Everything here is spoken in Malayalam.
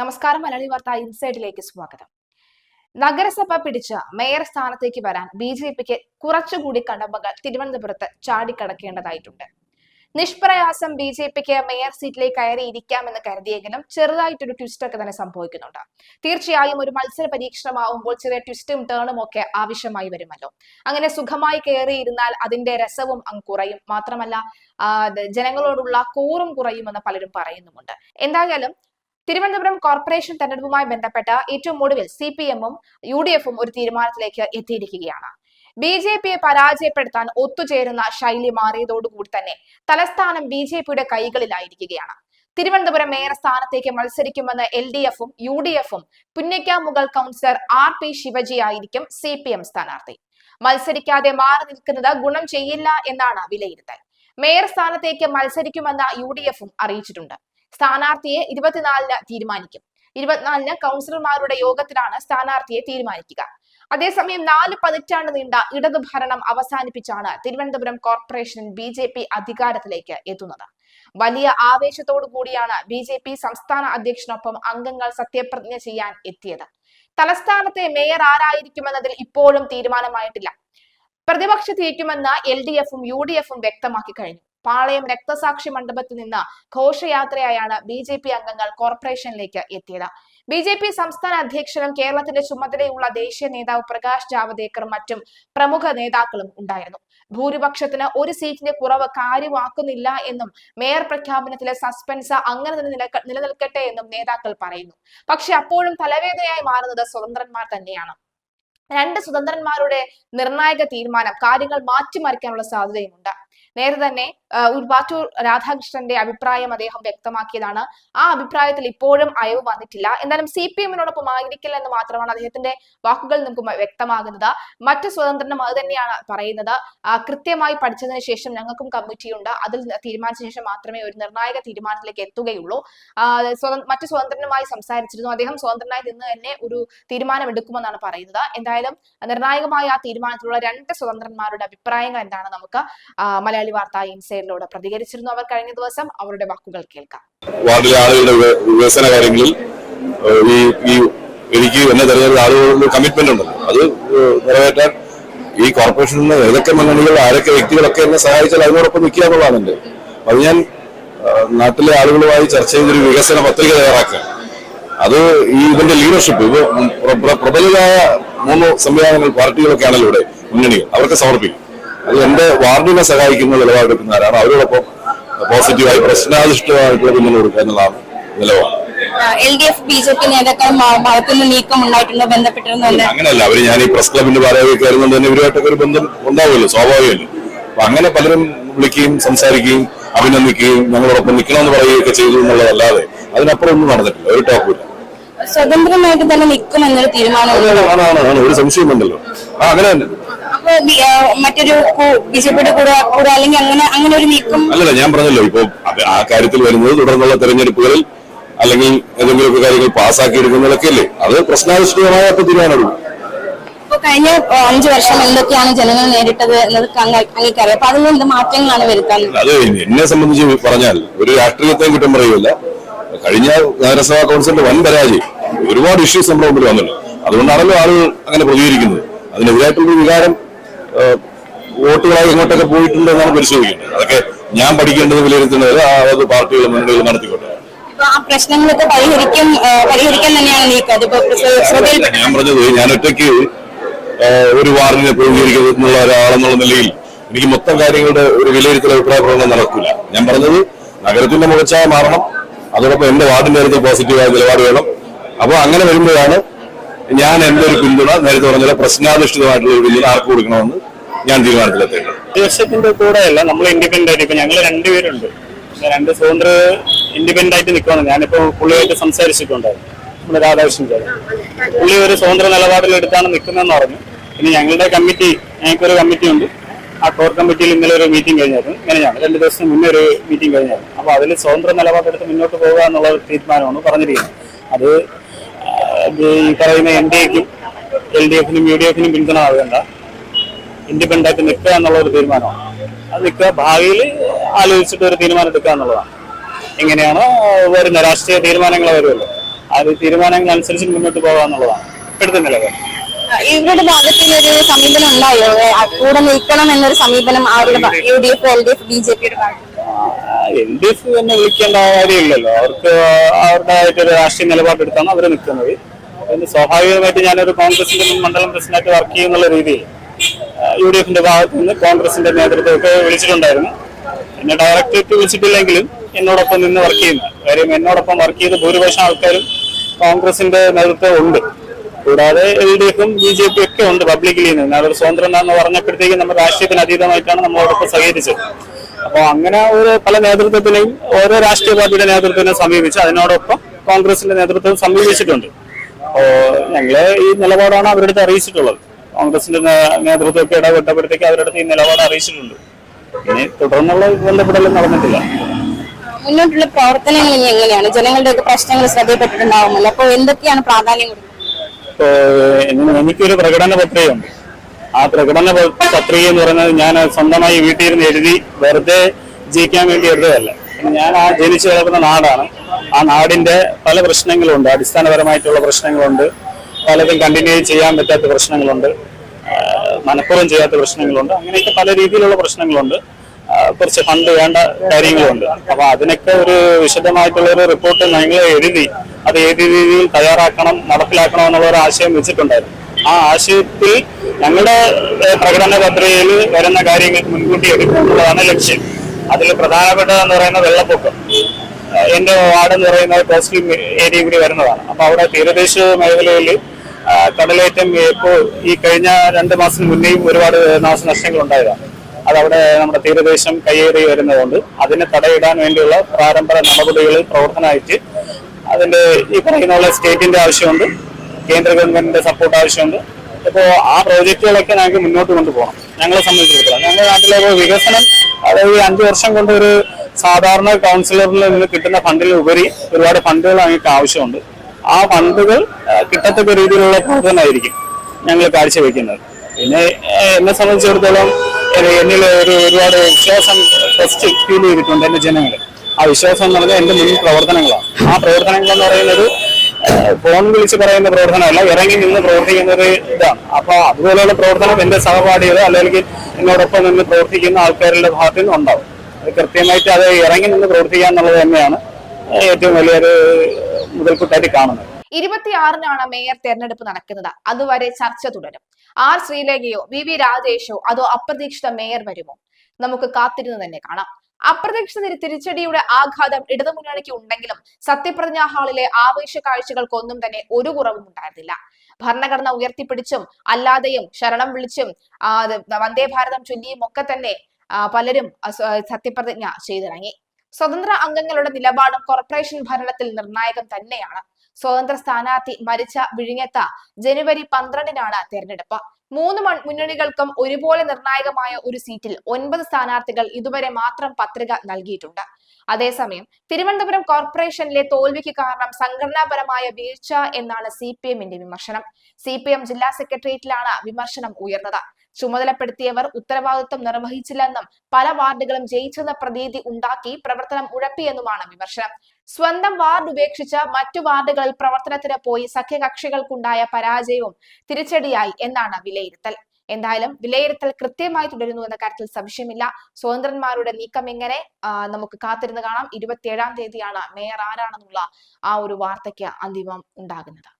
നമസ്കാരം മലയാളി വാർത്ത ഇൻസൈഡിലേക്ക് സ്വാഗതം. നഗരസഭ പിടിച്ച മേയർ സ്ഥാനത്തേക്ക് വരാൻ ബി ജെ പിക്ക് കുറച്ചുകൂടി കടമ്പകൾ തിരുവനന്തപുരത്ത് ചാടിക്കടക്കേണ്ടതായിട്ടുണ്ട്. നിഷ്പ്രയാസം ബി ജെ പിക്ക് മേയർ സീറ്റിലേക്ക് കയറി ഇരിക്കാമെന്ന് കരുതിയെങ്കിലും ചെറുതായിട്ടൊരു ട്വിസ്റ്റ് ഒക്കെ തന്നെ സംഭവിക്കുന്നുണ്ട്. തീർച്ചയായും ഒരു മത്സര പരീക്ഷണമാവുമ്പോൾ ചെറിയ ട്വിസ്റ്റും ടേണും ഒക്കെ ആവശ്യമായി വരുമല്ലോ. അങ്ങനെ സുഖമായി കയറിയിരുന്നാൽ അതിന്റെ രസവും അങ്ങ് കുറയും. മാത്രമല്ല ജനങ്ങളോടുള്ള കൂറും കുറയുമെന്ന് പലരും പറയുന്നുമുണ്ട്. എന്തായാലും തിരുവനന്തപുരം കോർപ്പറേഷൻ തെരഞ്ഞെടുപ്പുമായി ബന്ധപ്പെട്ട് ഏറ്റവും ഒടുവിൽ സി പി എമ്മും യു ഡി എഫും ഒരു തീരുമാനത്തിലേക്ക് എത്തിയിരിക്കുകയാണ്. ബി ജെ പിയെ പരാജയപ്പെടുത്താൻ ഒത്തുചേരുന്ന ശൈലി മാറിയതോടുകൂടി തന്നെ തലസ്ഥാനം ബി ജെ പിയുടെ കൈകളിലായിരിക്കുകയാണ്. തിരുവനന്തപുരം മേയർ സ്ഥാനത്തേക്ക് മത്സരിക്കുമെന്ന് എൽ ഡി എഫും യു ഡി എഫും Punnakkamugal councillor R P Sivaji ആയിരിക്കും സി പി എം സ്ഥാനാർത്ഥി. മത്സരിക്കാതെ മാറി നിൽക്കുന്നത് ഗുണം ചെയ്യില്ല എന്നാണ് വിലയിരുത്തൽ. മേയർ സ്ഥാനത്തേക്ക് മത്സരിക്കുമെന്ന് യു ഡി എഫും അറിയിച്ചിട്ടുണ്ട്. സ്ഥാനാർത്ഥിയെ ഇരുപത്തിനാലിന് തീരുമാനിക്കും. ഇരുപത്തിനാലിന് കൗൺസിലർമാരുടെ യോഗത്തിലാണ് സ്ഥാനാർത്ഥിയെ തീരുമാനിക്കുക. അതേസമയം നാല് പതിറ്റാണ്ട് നീണ്ട ഇടതു ഭരണം അവസാനിപ്പിച്ചാണ് Thiruvananthapuram corporation B J P അധികാരത്തിലേക്ക് എത്തുന്നത്. വലിയ ആവേശത്തോടു കൂടിയാണ് ബി ജെ പി സംസ്ഥാന അധ്യക്ഷനൊപ്പം അംഗങ്ങൾ സത്യപ്രതിജ്ഞ ചെയ്യാൻ എത്തിയത്. തലസ്ഥാനത്തെ മേയർ ആരായിരിക്കുമെന്നതിൽ ഇപ്പോഴും തീരുമാനമായിട്ടില്ല. പ്രതിപക്ഷത്തിരിക്കുമെന്ന് എൽ ഡി എഫും യു ഡി എഫും വ്യക്തമാക്കി കഴിഞ്ഞു. പാളയം രക്തസാക്ഷി മണ്ഡപത്തിൽ നിന്ന് ഘോഷയാത്രയായാണ് ബി ജെ പി അംഗങ്ങൾ കോർപ്പറേഷനിലേക്ക് എത്തിയത്. ബി ജെ പി സംസ്ഥാന അധ്യക്ഷനും കേരളത്തിന്റെ ചുമതലയുള്ള ദേശീയ നേതാവ് പ്രകാശ് ജാവദേക്കറും മറ്റും പ്രമുഖ നേതാക്കളും ഉണ്ടായിരുന്നു. ഭൂരിപക്ഷത്തിന് ഒരു സീറ്റിന്റെ കുറവ് കാര്യമാക്കുന്നില്ല എന്നും മേയർ പ്രഖ്യാപനത്തിലെ സസ്പെൻസ് അങ്ങനെ തന്നെ നിലനിൽക്കട്ടെ എന്നും നേതാക്കൾ പറയുന്നു. പക്ഷെ അപ്പോഴും തലവേദനയായി മാറുന്നത് സ്വതന്ത്രന്മാർ തന്നെയാണ്. രണ്ട് സ്വതന്ത്രന്മാരുടെ നിർണായക തീരുമാനം കാര്യങ്ങൾ മാറ്റിമറിക്കാനുള്ള സാധ്യതയുമുണ്ട്. നേരത്തെ തന്നെ ഉൾവാറ്റൂർ രാധാകൃഷ്ണന്റെ അഭിപ്രായം അദ്ദേഹം വ്യക്തമാക്കിയതാണ്. ആ അഭിപ്രായത്തിൽ ഇപ്പോഴും അയവ് വന്നിട്ടില്ല. എന്തായാലും സി പി എമ്മിനോടൊപ്പം ആയിരിക്കില്ല എന്ന് മാത്രമാണ് അദ്ദേഹത്തിന്റെ വാക്കുകൾ നമുക്ക് വ്യക്തമാകുന്നത്. മറ്റു സ്വതന്ത്രനും അത് തന്നെയാണ് പറയുന്നത്. കൃത്യമായി പഠിച്ചതിന് ശേഷം ഞങ്ങൾക്കും കമ്മിറ്റിയുണ്ട്. അതിൽ തീരുമാനിച്ച ശേഷം മാത്രമേ ഒരു നിർണായക തീരുമാനത്തിലേക്ക് എത്തുകയുള്ളൂ. മറ്റു സ്വതന്ത്രനുമായി സംസാരിച്ചിരുന്നു. അദ്ദേഹം സ്വതന്ത്രനായി നിന്ന് തന്നെ ഒരു തീരുമാനം എടുക്കുമെന്നാണ് പറയുന്നത്. എന്തായാലും നിർണായകമായ ആ തീരുമാനത്തിലുള്ള രണ്ട് സ്വതന്ത്രന്മാരുടെ അഭിപ്രായങ്ങൾ എന്താണ് നമുക്ക് ആ, മലയാളി വാർത്താ ഇൻസൈഡിലൂടെ പ്രതികരിച്ചിരുന്നു അവർ കഴിഞ്ഞ ദിവസം. അവരുടെ വാക്കുകൾ കേൾക്കാം. വാർഡിലെ ആളുകളുടെ വികസന കാര്യങ്ങളിൽ ഈ എനിക്ക് എന്നെ തെരഞ്ഞെടുത്ത ആളുകളുടെ കമ്മിറ്റ്മെന്റ് ഉണ്ടല്ലോ. അത് നിറവേറ്റാൻ ഈ കോർപ്പറേഷനിൽ നിന്ന് ഏതൊക്കെ മുന്നണികൾ ആരൊക്കെ വ്യക്തികളൊക്കെ എന്നെ സഹായിച്ചാൽ അതിനോടൊപ്പം നിൽക്കുക എന്നുള്ളതാണ് എന്റെ അത് ഞാൻ നാട്ടിലെ ആളുകളുമായി ചർച്ച ചെയ്തൊരു വികസന പത്രിക തയ്യാറാക്കുക. അത് ഈ ഇതിന്റെ ലീഡർഷിപ്പ് പ്രബലരായ മൂന്ന് സംവിധാനങ്ങൾ പാർട്ടികളൊക്കെ ആണല്ലോ ഇവിടെ മുന്നണികൾ. അവർക്ക് സമർപ്പിക്കും. എന്റെ വാർഡിനെ സഹായിക്കുന്ന നിലപാടെടുക്കുന്നവരാണ് അവരോടൊപ്പം പോസിറ്റീവായി പ്രശ്നാധിഷ്ഠിതമായിട്ടുള്ള പിന്നിൽ കൊടുക്കുക എന്നുള്ളതാണ് നിലപാട്. L D F B J P നേതാക്കളും ഭാഗത്തുനിന്ന് നീക്കം ഉണ്ടായിട്ടുണ്ടോ ബന്ധപ്പെട്ടിരുന്നല്ലേ അങ്ങനെയല്ല അവർ ഞാൻ ഈ പ്രസ് ക്ലബിന്റെ ഭാരവാഹിയൊക്കെ കയറുന്നുണ്ട് തന്നെ ഇവരുമായിട്ടൊക്കെ ഒരു ബന്ധം ഉണ്ടാവുമല്ലോ സ്വാഭാവികമല്ലോ? അപ്പൊ അങ്ങനെ പലരും വിളിക്കുകയും സംസാരിക്കുകയും അഭിനന്ദിക്കുകയും ഞങ്ങളോടൊപ്പം നിൽക്കണമെന്ന് പറയുകയൊക്കെ ചെയ്തു എന്നുള്ളതല്ലാതെ അതിനപ്പുറം ഒന്നും നടന്നിട്ടില്ല ഒരു ടോപ്പില്ല സ്വതന്ത്രമായിട്ട് തന്നെ നിൽക്കും എന്നൊരു തീരുമാനം ഒരു സംശയമുണ്ടല്ലോ. ആ അങ്ങനെ തന്നെ. മറ്റൊരു കൂടെ കൂടെ അല്ലെങ്കിൽ അങ്ങനെ അങ്ങനെ ഒരു നീക്കം അല്ലല്ല ഞാൻ പറഞ്ഞല്ലോ ഇപ്പൊ ആ കാര്യത്തിൽ വരുന്നത് തുടർന്നുള്ള തെരഞ്ഞെടുപ്പുകളിൽ അല്ലെങ്കിൽ ഏതെങ്കിലുമൊക്കെ കാര്യങ്ങൾ പാസ്സാക്കി എടുക്കുന്നതൊക്കെ അല്ലേ അത് പ്രശ്നാധിഷ്ഠിതമായ അപ്പൊ തീരുമാനമുള്ളൂ ഇപ്പൊ കഴിഞ്ഞ അഞ്ചു വർഷം എന്തൊക്കെയാണ് ജനങ്ങൾ നേരിട്ടത് എന്നത് അങ്ങേക്കറിയാം അപ്പൊ അതിൽ എന്ത് മാറ്റങ്ങളാണ് വരുത്താൻ അത് എന്നെ സംബന്ധിച്ച് പറഞ്ഞാൽ ഒരു രാഷ്ട്രീയത്തെ കുറ്റം പറയുകയില്ല. കഴിഞ്ഞ നഗരസഭാ കൗൺസിലിന്റെ വൻ പരാജയം. ഒരുപാട് ഇഷ്യൂസ് നമ്മുടെ മുമ്പിൽ വന്നല്ലോ അതുകൊണ്ടാണല്ലോ ആളുകൾ അങ്ങനെ പ്രതികരിക്കുന്നത്. അതിനെതിരായിട്ടുള്ള വികാരം വോട്ടുകളായി എങ്ങോട്ടൊക്കെ പോയിട്ടുണ്ട് എന്നാണ് പരിശോധിക്കേണ്ടത്. അതൊക്കെ ഞാൻ പഠിക്കേണ്ടത് വിലയിരുത്തുന്നത് ആ അത് പാർട്ടികൾ മുന്നണികൾ നടത്തിക്കോട്ടെ. ആ പ്രശ്നങ്ങളൊക്കെ പരിഹരിക്കും ആ, പരിഹരിക്കാൻ തന്നെയാണ് നീക്കം ഞാൻ പറഞ്ഞത് ഞാൻ ഒറ്റയ്ക്ക് ഒരു വാർഡിനെ പ്രതികരിക്കുന്ന ഒരാളെന്നുള്ള നിലയിൽ എനിക്ക് മൊത്തം കാര്യങ്ങളുടെ ഒരു വിലയിരുത്തൽ അഭിപ്രായ പ്രകടനം നടക്കില്ല ഞാൻ പറഞ്ഞത് നഗരത്തിന്റെ മുഖച്ഛായ മാറണം. അതോടൊപ്പം എന്റെ വാർഡിന്റെ കാര്യത്തിൽ പോസിറ്റീവായ നിലപാട് വേണം. അപ്പോൾ അങ്ങനെ വരുമ്പോഴാണ് ഞാൻ എന്റെ ഒരു പിന്തുണ നേരത്തെ പറഞ്ഞ പ്രശ്നാധിഷ്ഠിതമായിട്ടുള്ള ഒരു പിന്തുണ ആർക്ക് കൊടുക്കണമെന്ന് ഞാൻ തീരുമാനത്തിലെത്തേണ്ടത് പ്രതിപക്ഷത്തിന്റെ കൂടെയല്ല നമ്മൾ ഇൻഡിപെൻഡന്റ് ആയിട്ട് ഇപ്പൊ ഞങ്ങൾ രണ്ടുപേരുണ്ട് രണ്ട് സ്വതന്ത്ര ഇൻഡിപെൻഡന്റ് ആയിട്ട് നിൽക്കുകയാണ് ഞാനിപ്പോ പുള്ളിയായിട്ട് സംസാരിച്ചിട്ടുണ്ടായിരുന്നു നമ്മുടെ രാധാകൃഷ്ണൻ ചേട്ടൻ പുള്ളി ഒരു സ്വതന്ത്ര നിലപാടിലെടുത്താണ് നിൽക്കുന്നതെന്ന് പറഞ്ഞു. പിന്നെ ഞങ്ങളുടെ കമ്മിറ്റി ഞങ്ങൾക്കൊരു കമ്മിറ്റി ഉണ്ട് ആ കോർ കമ്മിറ്റിയിൽ ഇന്നലെ ഒരു മീറ്റിംഗ് കഴിഞ്ഞായിരുന്നു. ഇങ്ങനെയാണ്. രണ്ട് ദിവസം മുന്നേ ഒരു മീറ്റിംഗ് കഴിഞ്ഞായിരുന്നു. അപ്പൊ അതിൽ സ്വതന്ത്ര നിലപാടെടുത്ത് മുന്നോട്ട് പോകുക എന്നുള്ള തീരുമാനമാണ് പറഞ്ഞിരിക്കുന്നത്. അത് ഈ പറയുന്ന എൻ ഡി എക്കും എൽ ഡി എഫിനും യു ഡി എഫിനും പിന്തുണ ആവേണ്ട. ഇൻഡിപെൻഡന്റ് ആയിട്ട് നിൽക്കുക എന്നുള്ള ഒരു തീരുമാനമാണ്. അത് നിൽക്കുക ഭാവിയിൽ ആലോചിച്ചിട്ട് ഒരു തീരുമാനം എടുക്കുക എന്നുള്ളതാണ്. എങ്ങനെയാണോ വരുന്ന രാഷ്ട്രീയ തീരുമാനങ്ങൾ വരുമല്ലോ ആ ഒരു തീരുമാനങ്ങൾ അനുസരിച്ച് മുന്നോട്ട് പോകാന്നുള്ളതാണ് ഇപ്പോഴത്തെ നിലവിൽ ഇവരുടെ ഭാഗത്ത് ഒരു സമീപനം ഉണ്ടായോ? കൂടെ നിൽക്കണം എന്നൊരു സമീപനം അവരുടെ U D F L D F B J പിയുടെ ഭാഗത്ത്? എൽ ഡി എഫ് തന്നെ വിളിക്കേണ്ട കാര്യമില്ലല്ലോ. അവർക്ക് അവരുടെ അവരുടേതായിട്ടൊരു രാഷ്ട്രീയ നിലപാടെടുത്താണ് അവർ നിൽക്കുന്നത്. പിന്നെ സ്വാഭാവികമായിട്ട് ഞാനൊരു കോൺഗ്രസിന്റെ മുൻ മണ്ഡലം പ്രസിഡന്റായിട്ട് വർക്ക് ചെയ്യുന്നുള്ള രീതിയിൽ യു ഡി എഫിന്റെ ഭാഗത്ത് നിന്ന് കോൺഗ്രസിന്റെ നേതൃത്വമൊക്കെ വിളിച്ചിട്ടുണ്ടായിരുന്നു. എന്നെ ഡയറക്ടറേറ്റ് വിളിച്ചിട്ടില്ലെങ്കിലും എന്നോടൊപ്പം നിന്ന് വർക്ക് ചെയ്യുന്ന. കാര്യം എന്നോടൊപ്പം വർക്ക് ചെയ്ത ഭൂരിപക്ഷം ആൾക്കാരും കോൺഗ്രസിന്റെ നേതൃത്വം ഉണ്ട്. കൂടാതെ എൽ ഡി എഫും ബി ജെ പി ഒക്കെ ഉണ്ട് പബ്ലിക്കിൽ നിന്ന്. അവർ സ്വതന്ത്രം എന്ന് പറഞ്ഞപ്പോഴത്തേക്കും നമ്മൾ രാഷ്ട്രീയത്തിന് അതീതമായിട്ടാണ് നമ്മളോടൊപ്പം സഹകരിച്ചത്. അപ്പോൾ അങ്ങനെ ഒരു പല നേതൃത്വത്തിനെയും ഓരോ രാഷ്ട്രീയ പാർട്ടിയുടെ നേതൃത്വത്തിനെ സമീപിച്ച് അതിനോടൊപ്പം കോൺഗ്രസിന്റെ നേതൃത്വം സമീപിച്ചിട്ടുണ്ട്. അപ്പോൾ ഞങ്ങൾ ഈ നിലപാടാണ് അവരുടെ അറിയിച്ചിട്ടുള്ളത്. കോൺഗ്രസിന്റെ നേതൃത്വമൊക്കെ ഇടപെട്ടപ്പോഴത്തേക്ക് അവരുടെ അടുത്ത് ഈ നിലപാട് അറിയിച്ചിട്ടുണ്ട്. ഇനി തുടർന്നുള്ള ബന്ധപ്പെടലും നടന്നിട്ടില്ല. മുന്നോട്ടുള്ള പ്രവർത്തനങ്ങൾ ഇനി എങ്ങനെയാണ്? ജനങ്ങളുടെ പ്രശ്നങ്ങൾ ശ്രദ്ധയിൽപ്പെട്ടിട്ടുണ്ടാവുമല്ലോ. അപ്പോൾ എന്തൊക്കെയാണ് പ്രാധാന്യം കൊടുക്കുന്നത്? എനിക്കൊരു പ്രകടന പത്രികയുണ്ട്. ആ പ്രകടന പത്രിക എന്ന് പറയുന്നത് ഞാൻ സ്വന്തമായി വീട്ടിൽ ഇരുന്ന് എഴുതി വെറുതെ ജയിക്കാൻ വേണ്ടി എഴുതുകയല്ല. ഞാൻ ആ ജനിച്ചു കിടക്കുന്ന നാടാണ്. ആ നാടിന്റെ പല പ്രശ്നങ്ങളുണ്ട്. അടിസ്ഥാനപരമായിട്ടുള്ള പ്രശ്നങ്ങളുണ്ട്. പലതും കണ്ടിന്യൂ ചെയ്യാൻ പറ്റാത്ത പ്രശ്നങ്ങളുണ്ട്. മനഃപൂർവം ചെയ്യാത്ത പ്രശ്നങ്ങളുണ്ട്. അങ്ങനെയൊക്കെ പല രീതിയിലുള്ള പ്രശ്നങ്ങളുണ്ട്. കുറച്ച് ഫണ്ട് വേണ്ട കാര്യങ്ങളുണ്ട്. അപ്പൊ അതിനൊക്കെ ഒരു വിശദമായിട്ടുള്ള ഒരു റിപ്പോർട്ട് ഞങ്ങൾ എഴുതി അത് ഏത് രീതിയിൽ തയ്യാറാക്കണം നടപ്പിലാക്കണം എന്നുള്ള ഒരു ആശയം വെച്ചിട്ടുണ്ടായിരുന്നു. ആ ആശയത്തിൽ ഞങ്ങളുടെ പ്രകടന പത്രികയിൽ വരുന്ന കാര്യങ്ങൾ മുൻകൂട്ടി എടുക്കുക ലക്ഷ്യം. അതിൽ പ്രധാനപ്പെട്ടതെന്ന് പറയുന്ന വെള്ളപ്പൊക്കം. എന്റെ വാർഡ് എന്ന് പറയുന്ന കോസ്റ്റൽ ഏരിയ കൂടി വരുന്നതാണ്. അപ്പൊ അവിടെ തീരദേശ മേഖലയിൽ കടലേറ്റം ഇപ്പോൾ ഈ കഴിഞ്ഞ രണ്ട് മാസം മുന്നേയും ഒരുപാട് നാശനഷ്ടങ്ങൾ ഉണ്ടായതാണ് അതവിടെ നമ്മുടെ തീരദേശം കയ്യേറി വരുന്നതുകൊണ്ട് അതിനെ തടയിടാൻ വേണ്ടിയുള്ള പ്രാരംഭ നടപടികൾ പ്രവർത്തനമായിട്ട് അതിന്റെ ഈ പറയുന്ന പോലെ സ്റ്റേറ്റിന്റെ ആവശ്യമുണ്ട് കേന്ദ്ര ഗവൺമെന്റിന്റെ സപ്പോർട്ട് ആവശ്യമുണ്ട്. ഇപ്പോ ആ പ്രോജക്റ്റുകളൊക്കെ ഞങ്ങൾക്ക് മുന്നോട്ട് കൊണ്ടുപോകണം. ഞങ്ങളെ സംബന്ധിച്ചിടത്തോളം. ഞങ്ങളുടെ നാട്ടിലെ വികസനം അതായത് അഞ്ചു വർഷം കൊണ്ട് ഒരു സാധാരണ കൗൺസിലറിൽ നിന്ന് കിട്ടുന്ന ഫണ്ടിൽ ഉപരി ഒരുപാട് ഫണ്ടുകൾ ഞങ്ങൾക്ക് ആവശ്യമുണ്ട്. ആ ഫണ്ടുകൾ കിട്ടത്തക്ക രീതിയിലുള്ള പ്രവർത്തനമായിരിക്കും ഞങ്ങൾ കാഴ്ചവെക്കുന്നത്. പിന്നെ എന്നെ സംബന്ധിച്ചിടത്തോളം എന്നിൽ ഒരു ഒരുപാട് വിശ്വാസം ഫസ്റ്റ് ഫീൽ ചെയ്തിട്ടുണ്ട് എന്റെ ജനങ്ങൾ ആ വിശ്വാസം എന്ന് പറഞ്ഞാൽ എന്റെ മുൻ പ്രവർത്തനങ്ങളാണ്. ആ പ്രവർത്തനങ്ങൾ എന്ന് പറയുന്നത് ഫോൺ വിളിച്ച് പറയുന്ന പ്രവർത്തനമല്ല ഇറങ്ങി നിന്ന് പ്രവർത്തിക്കുന്ന ഒരു ഇതാണ്. അപ്പൊ അതുപോലെയുള്ള പ്രവർത്തനം എന്റെ സഹപാഠികൾ അല്ലെങ്കിൽ എന്നോടൊപ്പം നിന്ന് പ്രവർത്തിക്കുന്ന ആൾക്കാരുടെ ഭാഗത്തു നിന്ന് ഉണ്ടാവും. അത് കൃത്യമായിട്ട് അത് ഇറങ്ങി നിന്ന് പ്രവർത്തിക്കുക എന്നുള്ളത് തന്നെയാണ് ഏറ്റവും വലിയൊരു മുതൽക്കൂട്ടായിട്ട് കാണുന്നത്. ഇരുപത്തിയാറിനാണ് മേയർ തെരഞ്ഞെടുപ്പ് നടക്കുന്നത്. അതുവരെ ചർച്ച തുടരും. ആർ ശ്രീലേഖയോ വി വി രാജേഷോ അതോ അപ്രതീക്ഷിത മേയർ വരുമോ? നമുക്ക് കാത്തിരുന്ന് തന്നെ കാണാം. അപ്രതീക്ഷിത തിരി- തിരിച്ചടിയുടെ ആഘാതം ഇടതുമുന്നണിക്ക് ഉണ്ടെങ്കിലും സത്യപ്രതിജ്ഞാ ഹാളിലെ ആവേശ കാഴ്ചകൾക്കൊന്നും തന്നെ ഒരു കുറവും ഉണ്ടായിരുന്നില്ല. ഭരണഘടന ഉയർത്തിപ്പിടിച്ചും അല്ലാതെയും ശരണം വിളിച്ചും ആ, വന്ദേ ഭാരതം ചൊല്ലിയും ഒക്കെ തന്നെ പലരും സത്യപ്രതിജ്ഞ ചെയ്തിറങ്ങി. സ്വതന്ത്ര അംഗങ്ങളുടെ നിലപാടും കോർപ്പറേഷൻ ഭരണത്തിൽ നിർണായകം തന്നെയാണ്. സ്വതന്ത്ര സ്ഥാനാർത്ഥി മരിച്ച വിഴിഞ്ഞത്ത ജനുവരി പന്ത്രണ്ടിനാണ് തെരഞ്ഞെടുപ്പ്. മൂന്ന് മുന്നണികൾക്കും ഒരുപോലെ നിർണായകമായ ഒരു സീറ്റിൽ ഒൻപത് സ്ഥാനാർത്ഥികൾ ഇതുവരെ മാത്രം പത്രിക നൽകിയിട്ടുണ്ട്. അതേസമയം തിരുവനന്തപുരം കോർപ്പറേഷനിലെ തോൽവിക്ക് കാരണം സംഘടനാപരമായ വീഴ്ച എന്നാണ് സി പി എമ്മിന്റെ വിമർശനം. സി പി എം ജില്ലാ സെക്രട്ടേറിയറ്റിലാണ് വിമർശനം ഉയർന്നത്. ചുമതലപ്പെടുത്തിയവർ ഉത്തരവാദിത്വം നിർവഹിച്ചില്ലെന്നും പല വാർഡുകളും ജയിച്ചെന്ന പ്രതീതി ഉണ്ടാക്കി പ്രവർത്തനം ഉഴപ്പിയെന്നുമാണ് വിമർശനം. സ്വന്തം വാർഡ് ഉപേക്ഷിച്ച് മറ്റു വാർഡുകളിൽ പ്രവർത്തനത്തിന് പോയി സഖ്യകക്ഷികൾക്കുണ്ടായ പരാജയവും തിരിച്ചടിയായി എന്നാണ് വിലയിരുത്തൽ. എന്തായാലും വിലയിരുത്തൽ കൃത്യമായി തുടരുന്നു എന്ന കാര്യത്തിൽ സംശയമില്ല. സ്വതന്ത്രന്മാരുടെ നീക്കം എങ്ങനെ നമുക്ക് കാത്തിരുന്ന് കാണാം. ഇരുപത്തിയേഴാം തീയതിയാണ് മേയർ ആരാണെന്നുള്ള ആ ഒരു വാർത്തയ്ക്ക് അന്തിമം ഉണ്ടാകുന്നത്.